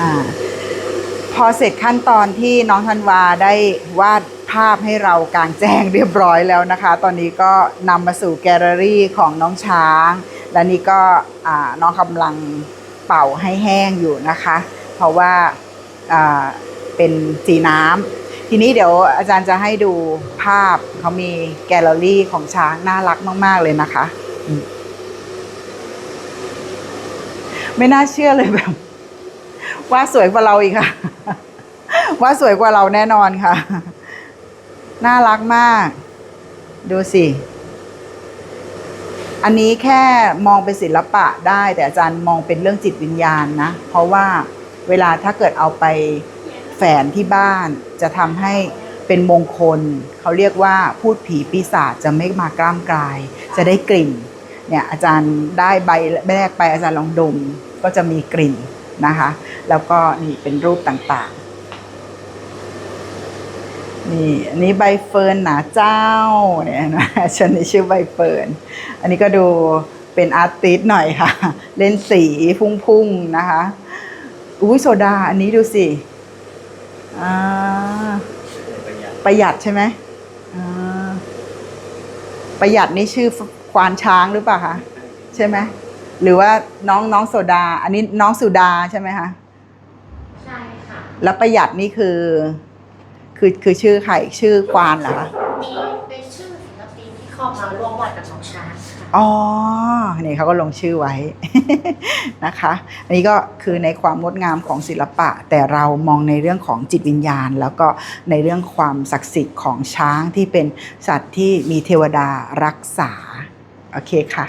อ่าพอเสร็จขั้นตอนที่น้องธันวาได้วาดภาพให้เรากลางแจ้งเรียบร้อยแล้วนะคะ ตอนนี้ก็นำมาสู่แกลเลอรี่ของน้องช้าง และนี่ก็น้องกำลังเป่าให้แห้งอยู่นะคะ เพราะว่าเป็นสีน้ำทีนี้เดี๋ยวอาจารย์จะให้ดูภาพเขามีแกลเลอรี่ของช้างน่ารักมาก ๆ เลยนะคะ ไม่น่าเชื่อเลยแบบ ว่าสวยกว่าเราอีกค่ะ ว่าสวยกว่าเราแน่นอนค่ะ น่ารักมาก ดูสิ อันนี้แค่มองเป็นศิลปะได้ แต่อาจารย์มองเป็นเรื่องจิตวิญญาณนะ เพราะว่าเวลาถ้าเกิดเอาไปแฝนที่บ้านจะทำให้เป็นมงคล เขาเรียกว่าพูดผีปีศาจจะไม่มากล้ามกลาย จะได้กลิ่น เนี่ยอาจารย์ได้ใบแรกไปอาจารย์ลองดมก็จะมีกลิ่น นะคะ แล้วก็นี่เป็นรูปต่างๆ นี่อันนี้ใบเฟิร์นหนาเจ้าเนี่ยนะฉันนี่ชื่อใบเฟิร์น อันนี้ก็ดูเป็นอาร์ติสต์หน่อยค่ะ เล่นสีพุ่งๆนะคะ อุ้ยโซดา อันนี้ดูสิอ่าประหยัดใช่ไหมอ่าประหยัดนี่ชื่อควานช้างหรือเปล่าคะใช่ไหม หรือว่าน้องน้องโซดา อันนี้น้องสุดาใช่ไหมคะใช่ค่ะแล้วประหยัดนี่คือ คือคือชื่อใครชื่อควานเหรอคะมีเป็นชื่อศิลปินที่เข้ามาร่วมวาดกับน้องช้างค่ะอ๋อนี่เขาก็ลงชื่อไว้ นะคะ อันนี้ก็คือในความงดงามของศิลปะ แต่เรามองในเรื่องของจิตวิญญาณ แล้วก็ในเรื่องความศักดิ์สิทธิ์ของช้างที่เป็นสัตว์ที่มีเทวดารักษา โอเคค่ะ